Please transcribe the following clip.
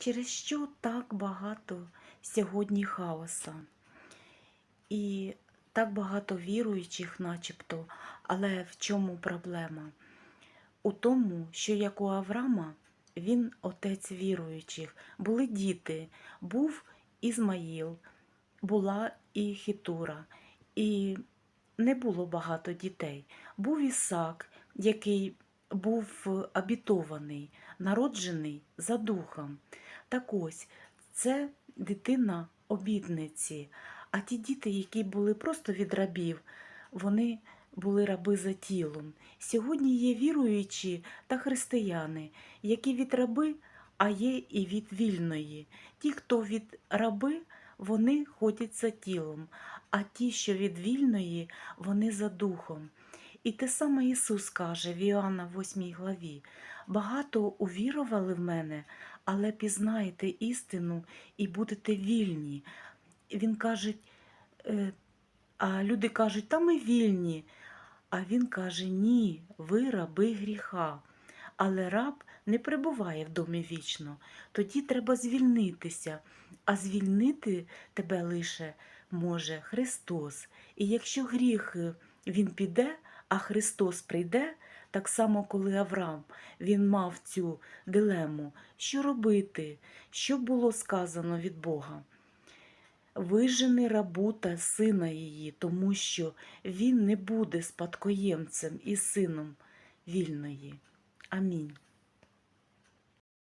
через що так багато сьогодні хаоса. І так багато віруючих, начебто, але в чому проблема? У тому, що як у Авраама, він отець віруючих, були діти, був Ізмаїл, була і Хітура, і не було багато дітей. Був Ісак, який був обітований, народжений за духом. Так ось, це дитина обітниці. А ті діти, які були просто від рабів, вони були раби за тілом. Сьогодні є віруючі та християни, які від раби, а є і від вільної. Ті, хто від раби, вони ходять за тілом, а ті, що від вільної, вони за духом. І те саме Ісус каже в Іоанна 8 главі: багато увірували в мене, але пізнаєте істину і будете вільні. Він каже, е, а люди кажуть, та ми вільні. А він каже: ні, ви раби гріха. Але раб не перебуває в домі вічно. Тоді треба звільнитися, а звільнити тебе лише може Христос. І якщо гріх він піде, а Христос прийде, так само, коли Авраам він мав цю дилему, що робити, що було сказано від Бога. Вижени рабу та сина її, тому що він не буде спадкоємцем і сином вільної. Амінь.